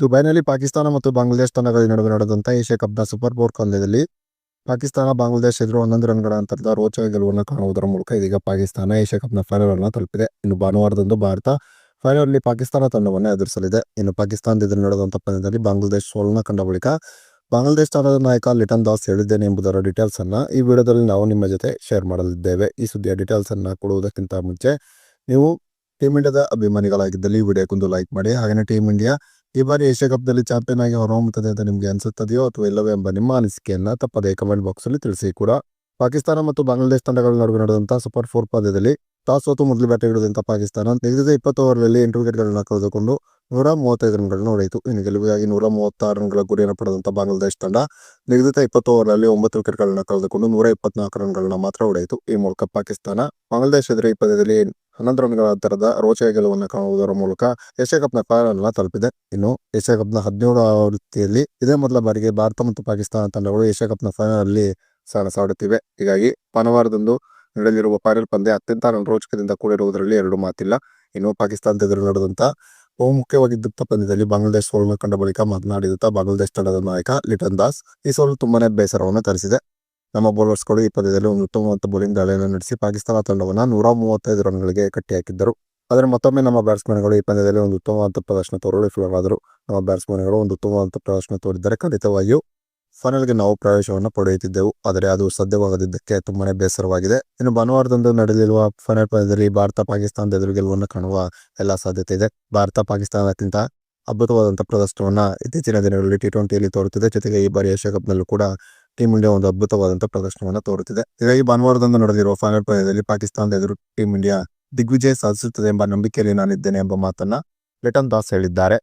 ದುಬೈನಲ್ಲಿ ಪಾಕಿಸ್ತಾನ ಮತ್ತು ಬಾಂಗ್ಲಾದೇಶ ತಂಡಗಳ ನಡುವೆ ನಡೆದಂತಹ ಏಷ್ಯಾ ಕಪ್ನ ಸೂಪರ್ ಫೋರ್ ಪಂದ್ಯದಲ್ಲಿ ಪಾಕಿಸ್ತಾನ ಬಾಂಗ್ಲಾದೇಶ ಎದುರು ಹನ್ನೊಂದು ರನ್ಗಳ ಅಂತರದ ರೋಚಕ ಗೆಲುವನ್ನು ಕಾಣುವುದರ ಮೂಲಕ ಇದೀಗ ಪಾಕಿಸ್ತಾನ ಏಷ್ಯಾ ಕಪ್ನ ಫೈನಲ್ ಅನ್ನು ತಲುಪಿದೆ. ಇನ್ನು ಭಾನುವಾರದಂದು ಭಾರತ ಫೈನಲ್ ಅಲ್ಲಿ ಪಾಕಿಸ್ತಾನ ತಂಡವನ್ನು ಎದುರಿಸಲಿದೆ. ಇನ್ನು ಪಾಕಿಸ್ತಾನದ ಎದುರು ನಡೆದಂಥ ಪಂದ್ಯದಲ್ಲಿ ಬಾಂಗ್ಲಾದೇಶ ಸೋಲನ ಕಂಡ ಬಳಿಕ ಬಾಂಗ್ಲಾದೇಶ ತಂಡದ ನಾಯಕ ಲಿಟನ್ ದಾಸ್ ಹೇಳಿದ್ದೇನೆ ಎಂಬುದರ ಡೀಟೇಲ್ಸ್ ಅನ್ನು ಈ ವಿಡಿಯೋದಲ್ಲಿ ನಾವು ನಿಮ್ಮ ಜೊತೆ ಶೇರ್ ಮಾಡಲಿದ್ದೇವೆ. ಈ ಸುದ್ದಿಯ ಡೀಟೇಲ್ಸ್ ಅನ್ನು ಕೊಡುವುದಕ್ಕಿಂತ ಮುಂಚೆ ನೀವು ಟೀಮ್ ಇಂಡಿಯಾದ ಅಭಿಮಾನಿಗಳಾಗಿದ್ದಲ್ಲಿ ವಿಡಿಯೋಕ್ಕೊಂದು ಲೈಕ್ ಮಾಡಿ. ಹಾಗೆಯೇ ಟೀಮ್ ಇಂಡಿಯಾ ಈ ಬಾರಿ ಏಷ್ಯಾ ಕಪ್ನಲ್ಲಿ ಚಾಂಪಿಯನ್ ಆಗಿ ಹೊರಹೊಮ್ಮುತ್ತದೆ ಅಂತ ನಿಮಗೆ ಅನಿಸುತ್ತದೆಯೋ ಅಥವಾ ಇಲ್ಲವೇ ಎಂಬ ನಿಮ್ಮ ಅನಿಸಿಕೆಯನ್ನ ತಪ್ಪದೇ ಕಮೆಂಟ್ ಬಾಕ್ಸ್ ಅಲ್ಲಿ ತಿಳಿಸಿ ಕೂಡ. ಪಾಕಿಸ್ತಾನ ಮತ್ತು ಬಾಂಗ್ಲಾದೇಶ ತಂಡಗಳ ನಡುವೆ ನಡೆದಂತಹ ಸೂಪರ್ ಫೋರ್ ಪಂದ್ಯದಲ್ಲಿ ಟಾಸ್ ಸೋತು ಮೊದಲು ಬ್ಯಾಟ್ ಹಿಡಿದಂತಹ ಪಾಕಿಸ್ತಾನ ನಿಗದಿತ ಇಪ್ಪತ್ತು ಓವರ್ಗಳಲ್ಲಿ ಎಂಟು ವಿಕೆಟ್ಗಳನ್ನು ಕಳೆದುಕೊಂಡು ನೂರ ಮೂವತ್ತೈದು ರನ್ಗಳನ್ನು ಹೊಡೆಯಿತು. ಇನ್ನು ಗೆಲುವಿಗಾಗಿ ನೂರ ಮೂವತ್ತಾರು ರನ್ಗಳ ಗುರಿಯನ್ನು ಪಡೆದಂತ ಬಾಂಗ್ಲಾದೇಶ ತಂಡ ನಿಗದಿತ ಇಪ್ಪತ್ತು ಓವರ್ನಲ್ಲಿ ಒಂಬತ್ತು ವಿಕೆಟ್ಗಳನ್ನ ಕಳೆದುಕೊಂಡು ನೂರ ಇಪ್ಪತ್ನಾಲ್ಕು ರನ್ಗಳನ್ನು ಮಾತ್ರ ಹೊಡೆಯಿತು. ಈ ಮೂಲಕ ಪಾಕಿಸ್ತಾನ ಬಾಂಗ್ಲಾದೇಶ ಎದುರು ಈ ಪಂದ್ಯದಲ್ಲಿ ಹನ್ನೊಂದು ರನ್ಗಳ ಅಂತರದ ರೋಚಕ ಗೆಲುವನ್ನು ಕಾಣುವುದರ ಮೂಲಕ ಏಷ್ಯಾ ಕಪ್ನ ಫೈನಲ್ನ ತಲುಪಿದೆ. ಇನ್ನು ಏಷ್ಯಾ ಕಪ್ನ ಹದಿನೇಳು ಆವೃತ್ತಿಯಲ್ಲಿ ಇದೇ ಮೊದಲ ಬಾರಿಗೆ ಭಾರತ ಮತ್ತು ಪಾಕಿಸ್ತಾನ ತಂಡಗಳು ಏಷ್ಯಾ ಕಪ್ನ ಫೈನಲ್ ಅಲ್ಲಿ ಸೆಣಸಾಡುತ್ತಿವೆ ಹೀಗಾಗಿ ಭಾನುವಾರದಂದು ನಡೆಯಲಿರುವ ಫೈನಲ್ ಪಂದ್ಯ ಅತ್ಯಂತ ರೋಚಕದಿಂದ ಕೂಡಿರುವುದರಲ್ಲಿ ಎರಡು ಮಾತಿಲ್ಲ. ಇನ್ನು ಪಾಕಿಸ್ತಾನದ ಎದುರು ನಡೆದಂತ ಬಹುಮುಖ್ಯವಾಗಿದ್ದಂತ ಪಂದ್ಯದಲ್ಲಿ ಬಾಂಗ್ಲಾದೇಶ ಸೋಲನ್ನು ಕಂಡ ಬಳಿಕ ಮಾತನಾಡಿದಂತ ಬಾಂಗ್ಲಾದೇಶ ತಂಡದ ನಾಯಕ ಲಿಟನ್ ದಾಸ್ ಈ ಸೋಲು ತುಂಬಾನೇ ಬೇಸರವನ್ನು ತರಿಸಿದೆ. ನಮ್ಮ ಬೌಲರ್ಸ್ಗಳು ಈ ಪಂದ್ಯದಲ್ಲಿ ಒಂದು ಉತ್ತಮವಾದ ಬೌಲಿಂಗ್ ದಾಳಿಯನ್ನು ನಡೆಸಿ ಪಾಕಿಸ್ತಾನ ತಂಡವನ್ನು ನೂರ ಮೂವತ್ತೈದು ರನ್ಗಳಿಗೆ ಕಟ್ಟಿಹಾಕಿದ್ದರು. ಆದರೆ ಮತ್ತೊಮ್ಮೆ ನಮ್ಮ ಬ್ಯಾಟ್ಸ್ಮನ್ಗಳು ಈ ಪಂದ್ಯದಲ್ಲಿ ಒಂದು ಉತ್ತಮವಾದ ಪ್ರದರ್ಶನ ತೋರಲು ವಿಫಲವಾದರು ನಮ್ಮ ಬ್ಯಾಟ್ಸ್ಮನ್ಗಳು ಒಂದು ಉತ್ತಮವಾದ ಪ್ರದರ್ಶನ ತೋರಿದ್ದರೆ ಖಂಡಿತವಾಗಿಯೂ ಫೈನಲ್ಗೆ ನಾವು ಪ್ರವೇಶವನ್ನು ಪಡೆಯುತ್ತಿದ್ದೆವು. ಆದರೆ ಅದು ಸಾಧ್ಯವಾಗದಿದ್ದಕ್ಕೆ ತುಂಬಾನೇ ಬೇಸರವಾಗಿದೆ. ಇನ್ನು ಭಾನುವಾರದಂದು ನಡೆಯಲಿರುವ ಫೈನಲ್ ಪಂದ್ಯದಲ್ಲಿ ಭಾರತ ಪಾಕಿಸ್ತಾನದ ಎದುರು ಗೆಲುವನ್ನು ಕಾಣುವ ಎಲ್ಲ ಸಾಧ್ಯತೆ ಇದೆ. ಭಾರತ ಪಾಕಿಸ್ತಾನಕ್ಕಿಂತ ಅದ್ಭುತವಾದಂತಹ ಪ್ರದರ್ಶನವನ್ನು ಇತ್ತೀಚಿನ ದಿನಗಳಲ್ಲಿ ಟಿ ಟ್ವೆಂಟಿಯಲ್ಲಿ ತೋರುತ್ತಿದೆ. ಜೊತೆಗೆ ಈ ಬಾರಿ ಏಷ್ಯಾ ಕಪ್ನಲ್ಲೂ ಕೂಡ ಟೀಮ್ ಇಂಡಿಯಾ ಒಂದು ಅದ್ಭುತವಾದಂತಹ ಪ್ರದರ್ಶನವನ್ನು ತೋರುತ್ತಿದೆ. ಹೀಗಾಗಿ ಭಾನುವಾರದಂದು ನಡೆದಿರುವ ಫೈನಲ್ ಪಂದ್ಯದಲ್ಲಿ ಪಾಕಿಸ್ತಾನದ ಎದುರು ಟೀಮ್ ಇಂಡಿಯಾ ದಿಗ್ವಿಜಯ ಸಾಧಿಸುತ್ತದೆ ಎಂಬ ನಂಬಿಕೆಯಲ್ಲಿ ನಾನಿದ್ದೇನೆ ಎಂಬ ಮಾತನ್ನ ಲಿಟನ್ ದಾಸ್ ಹೇಳಿದ್ದಾರೆ.